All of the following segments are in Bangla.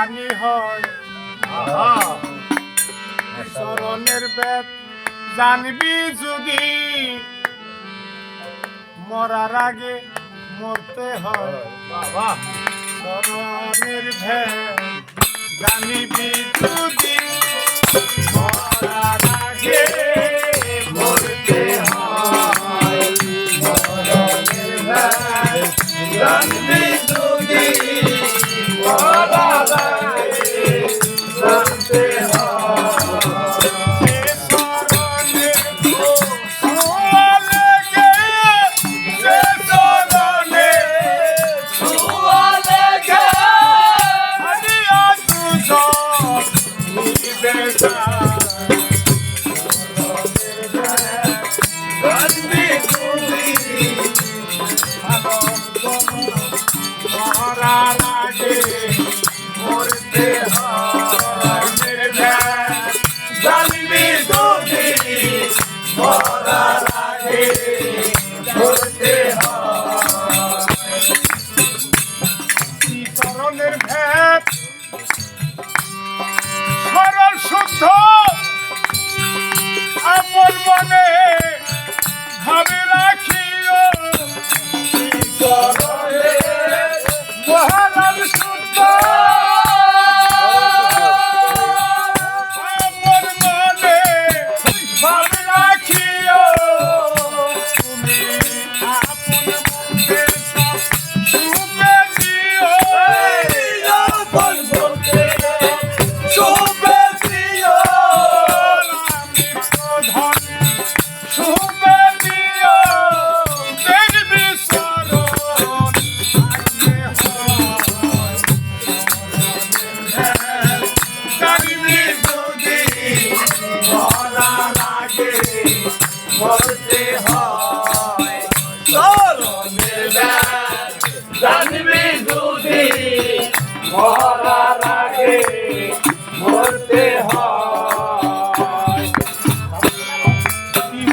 পানি হয়। চরণের বেদ জানবি যদি। মরার আগে মরতে হয়। বাবা। চরণের ভেদ জানিবি যদি।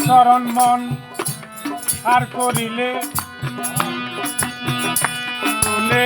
চরণ মন আর করিলে ভুলে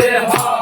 Hip.